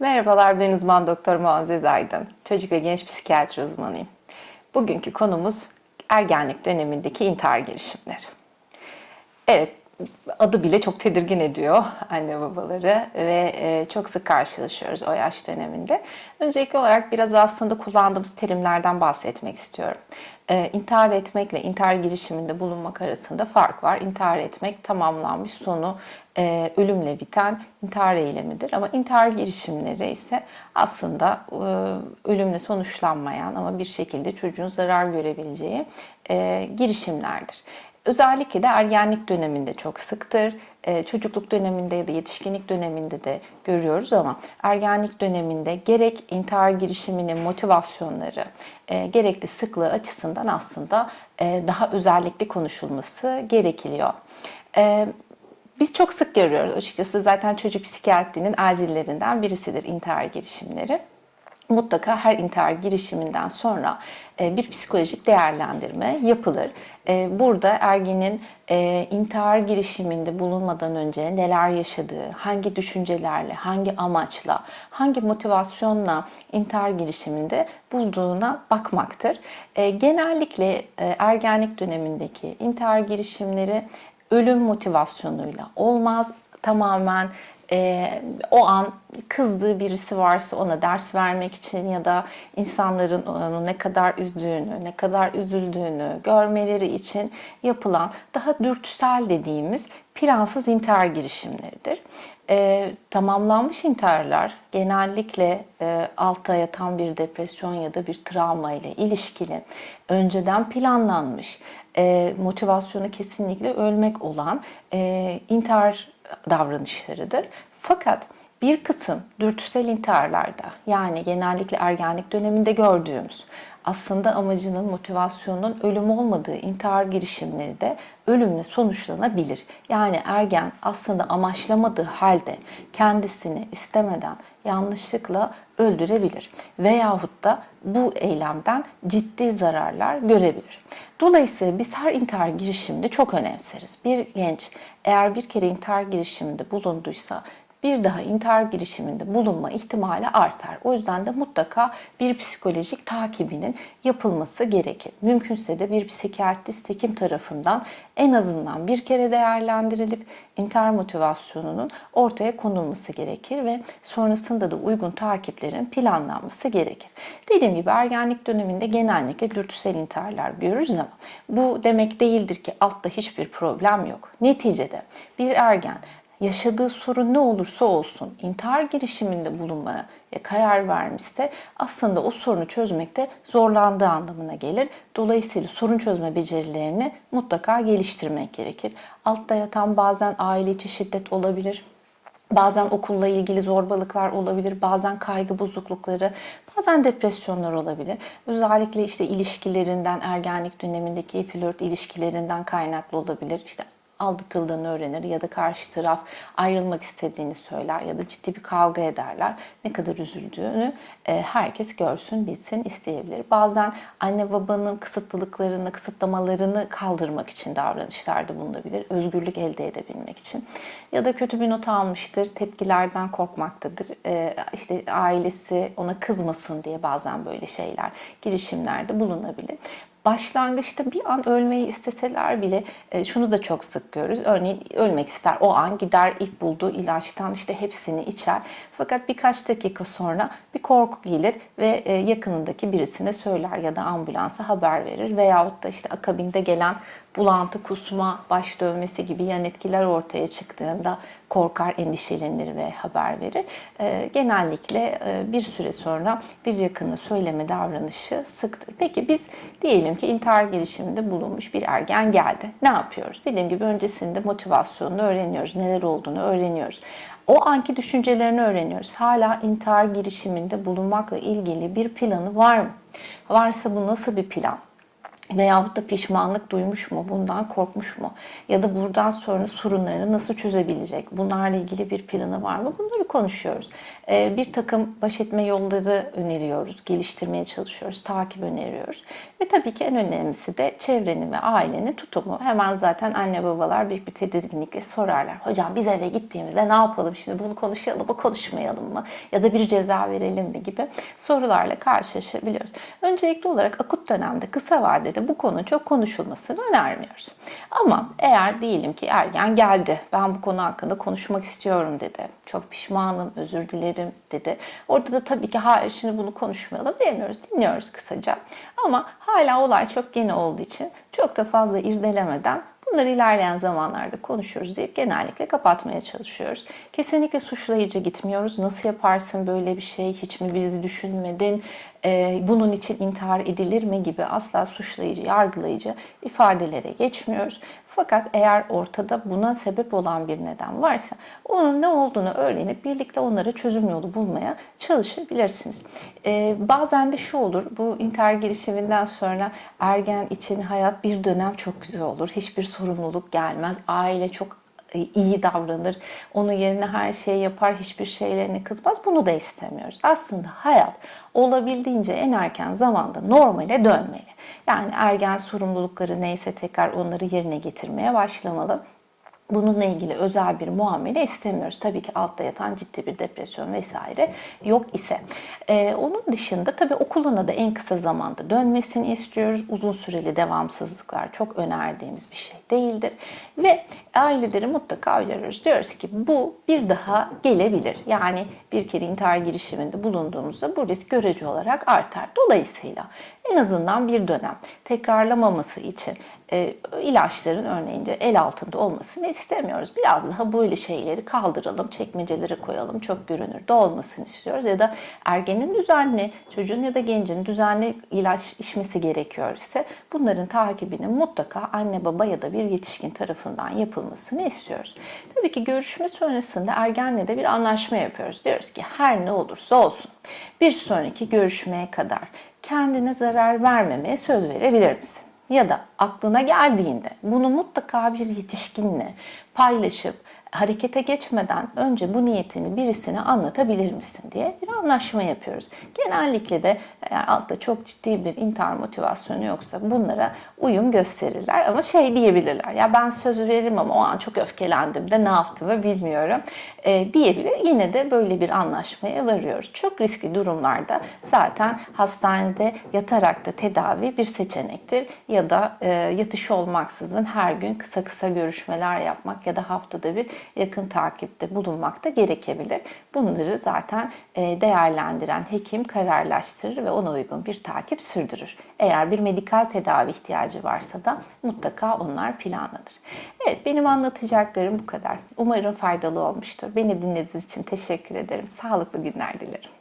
Merhabalar ben uzman doktor Muazzez Aydın. Çocuk ve genç psikiyatri uzmanıyım. Bugünkü konumuz ergenlik dönemindeki intihar girişimleri. Evet, adı bile çok tedirgin ediyor anne babaları ve e, çok sık karşılaşıyoruz o yaş döneminde. Öncelikli olarak biraz aslında kullandığımız terimlerden bahsetmek istiyorum. E, intihar etmekle intihar girişiminde bulunmak arasında fark var. İntihar etmek tamamlanmış sonu e, ölümle biten intihar eylemidir. Ama intihar girişimleri ise aslında ölümle sonuçlanmayan ama bir şekilde çocuğun zarar görebileceği girişimlerdir. Özellikle de ergenlik döneminde çok sıktır. Ee, çocukluk döneminde ya da yetişkinlik döneminde de görüyoruz ama ergenlik döneminde gerek intihar girişiminin motivasyonları, e, gerekli sıklığı açısından aslında e, daha özellikle konuşulması gerekiliyor. E, biz çok sık görüyoruz açıkçası zaten çocuk psikiyatrinin acillerinden birisidir intihar girişimleri mutlaka her intihar girişiminden sonra e, bir psikolojik değerlendirme yapılır. E, burada ergenin e, intihar girişiminde bulunmadan önce neler yaşadığı, hangi düşüncelerle, hangi amaçla, hangi motivasyonla intihar girişiminde bulduğuna bakmaktır. Genellikle ergenlik dönemindeki intihar girişimleri ölüm motivasyonuyla olmaz. Tamamen e, o an kızdığı birisi varsa ona ders vermek için ya da insanların onu ne kadar üzdüğünü, ne kadar üzüldüğünü görmeleri için yapılan daha dürtüsel dediğimiz plansız intihar girişimleridir. E, tamamlanmış intiharlar genellikle e, altta yatan bir depresyon ya da bir travma ile ilişkili, önceden planlanmış, e, motivasyonu kesinlikle ölmek olan e, intihar davranışlarıdır. Fakat bir kısım dürtüsel intiharlarda yani genellikle ergenlik döneminde gördüğümüz aslında amacının, motivasyonunun ölüm olmadığı intihar girişimleri de ölümle sonuçlanabilir. Yani ergen aslında amaçlamadığı halde kendisini istemeden yanlışlıkla öldürebilir. Veyahut da bu eylemden ciddi zararlar görebilir. Dolayısıyla biz her intihar girişiminde çok önemseriz. Bir genç eğer bir kere intihar girişiminde bulunduysa bir daha intihar girişiminde bulunma ihtimali artar. O yüzden de mutlaka bir psikolojik takibinin yapılması gerekir. Mümkünse de bir psikiyatrist hekim tarafından en azından bir kere değerlendirilip intihar motivasyonunun ortaya konulması gerekir ve sonrasında da uygun takiplerin planlanması gerekir. Dediğim gibi ergenlik döneminde genellikle dürtüsel intiharlar görürüz ama bu demek değildir ki altta hiçbir problem yok. Neticede bir ergen yaşadığı sorun ne olursa olsun intihar girişiminde bulunmaya karar vermişse aslında o sorunu çözmekte zorlandığı anlamına gelir. Dolayısıyla sorun çözme becerilerini mutlaka geliştirmek gerekir. Altta yatan bazen aile içi şiddet olabilir. Bazen okulla ilgili zorbalıklar olabilir, bazen kaygı bozuklukları, bazen depresyonlar olabilir. Özellikle işte ilişkilerinden, ergenlik dönemindeki flört ilişkilerinden kaynaklı olabilir. İşte aldatıldığını öğrenir ya da karşı taraf ayrılmak istediğini söyler ya da ciddi bir kavga ederler. Ne kadar üzüldüğünü e, herkes görsün, bilsin isteyebilir. Bazen anne babanın kısıtlılıklarını, kısıtlamalarını kaldırmak için davranışlarda bulunabilir. Özgürlük elde edebilmek için. Ya da kötü bir not almıştır, tepkilerden korkmaktadır. E, işte ailesi ona kızmasın diye bazen böyle şeyler, girişimlerde bulunabilir başlangıçta bir an ölmeyi isteseler bile e, şunu da çok sık görürüz. Örneğin ölmek ister. O an gider ilk bulduğu ilaçtan işte hepsini içer. Fakat birkaç dakika sonra bir korku gelir ve e, yakınındaki birisine söyler ya da ambulansa haber verir. Veyahut da işte akabinde gelen bulantı, kusma, baş dövmesi gibi yan etkiler ortaya çıktığında korkar, endişelenir ve haber verir. E, genellikle e, bir süre sonra bir yakını söyleme davranışı sıktır. Peki biz diyelim ki intihar girişiminde bulunmuş bir ergen geldi. Ne yapıyoruz? Dediğim gibi öncesinde motivasyonunu öğreniyoruz, neler olduğunu öğreniyoruz. O anki düşüncelerini öğreniyoruz. Hala intihar girişiminde bulunmakla ilgili bir planı var mı? Varsa bu nasıl bir plan? Veyahut da pişmanlık duymuş mu, bundan korkmuş mu? Ya da buradan sonra sorunlarını nasıl çözebilecek? Bunlarla ilgili bir planı var mı? Bunları konuşuyoruz. Ee, bir takım baş etme yolları öneriyoruz, geliştirmeye çalışıyoruz, takip öneriyoruz. Ve tabii ki en önemlisi de çevrenin ve ailenin tutumu. Hemen zaten anne babalar büyük bir tedirginlikle sorarlar. Hocam biz eve gittiğimizde ne yapalım şimdi bunu konuşalım mı, konuşmayalım mı? Ya da bir ceza verelim mi gibi sorularla karşılaşabiliyoruz. Öncelikli olarak akut dönemde, kısa vadede bu konu çok konuşulmasını önermiyoruz. Ama eğer diyelim ki ergen geldi, ben bu konu hakkında konuşmak istiyorum dedi. Çok pişmanım, özür dilerim dedi. Orada da tabii ki hayır şimdi bunu konuşmayalım demiyoruz. Dinliyoruz kısaca. Ama hala olay çok yeni olduğu için çok da fazla irdelemeden Bunları ilerleyen zamanlarda konuşuyoruz deyip genellikle kapatmaya çalışıyoruz. Kesinlikle suçlayıcı gitmiyoruz. Nasıl yaparsın böyle bir şey? Hiç mi bizi düşünmedin? Ee, bunun için intihar edilir mi gibi asla suçlayıcı, yargılayıcı ifadelere geçmiyoruz. Fakat eğer ortada buna sebep olan bir neden varsa onun ne olduğunu öğrenip birlikte onlara çözüm yolu bulmaya çalışabilirsiniz. Ee, bazen de şu olur, bu intihar girişiminden sonra ergen için hayat bir dönem çok güzel olur. Hiçbir sorumluluk gelmez. Aile çok iyi davranır. Onun yerine her şeyi yapar, hiçbir şeylerine kızmaz. Bunu da istemiyoruz. Aslında hayat olabildiğince en erken zamanda normale dönmeli. Yani ergen sorumlulukları neyse tekrar onları yerine getirmeye başlamalı bununla ilgili özel bir muamele istemiyoruz. Tabii ki altta yatan ciddi bir depresyon vesaire yok ise. Ee, onun dışında tabii okuluna da en kısa zamanda dönmesini istiyoruz. Uzun süreli devamsızlıklar çok önerdiğimiz bir şey değildir. Ve aileleri mutlaka uyarıyoruz. Diyoruz ki bu bir daha gelebilir. Yani bir kere intihar girişiminde bulunduğumuzda bu risk görece olarak artar. Dolayısıyla en azından bir dönem tekrarlamaması için e, ilaçların örneğin de el altında olmasını istemiyoruz. Biraz daha böyle şeyleri kaldıralım, çekmecelere koyalım, çok görünür de olmasını istiyoruz. Ya da ergenin düzenli, çocuğun ya da gencin düzenli ilaç içmesi gerekiyor ise bunların takibinin mutlaka anne baba ya da bir yetişkin tarafından yapılmasını istiyoruz. Tabii ki görüşme sonrasında ergenle de bir anlaşma yapıyoruz. Diyoruz ki her ne olursa olsun bir sonraki görüşmeye kadar kendine zarar vermemeye söz verebilir misin? Ya da aklına geldiğinde bunu mutlaka bir yetişkinle paylaşıp harekete geçmeden önce bu niyetini birisine anlatabilir misin diye bir anlaşma yapıyoruz. Genellikle de yani altta çok ciddi bir intihar motivasyonu yoksa bunlara uyum gösterirler ama şey diyebilirler ya ben söz veririm ama o an çok öfkelendim de ne yaptığımı bilmiyorum e, diyebilir. Yine de böyle bir anlaşmaya varıyoruz. Çok riskli durumlarda zaten hastanede yatarak da tedavi bir seçenektir ya da e, yatış olmaksızın her gün kısa kısa görüşmeler yapmak ya da haftada bir yakın takipte bulunmak da gerekebilir. Bunları zaten e, değerlendiren hekim kararlaştırır ve ona uygun bir takip sürdürür. Eğer bir medikal tedavi ihtiyacı varsa da mutlaka onlar planlanır. Evet benim anlatacaklarım bu kadar. Umarım faydalı olmuştur. Beni dinlediğiniz için teşekkür ederim. Sağlıklı günler dilerim.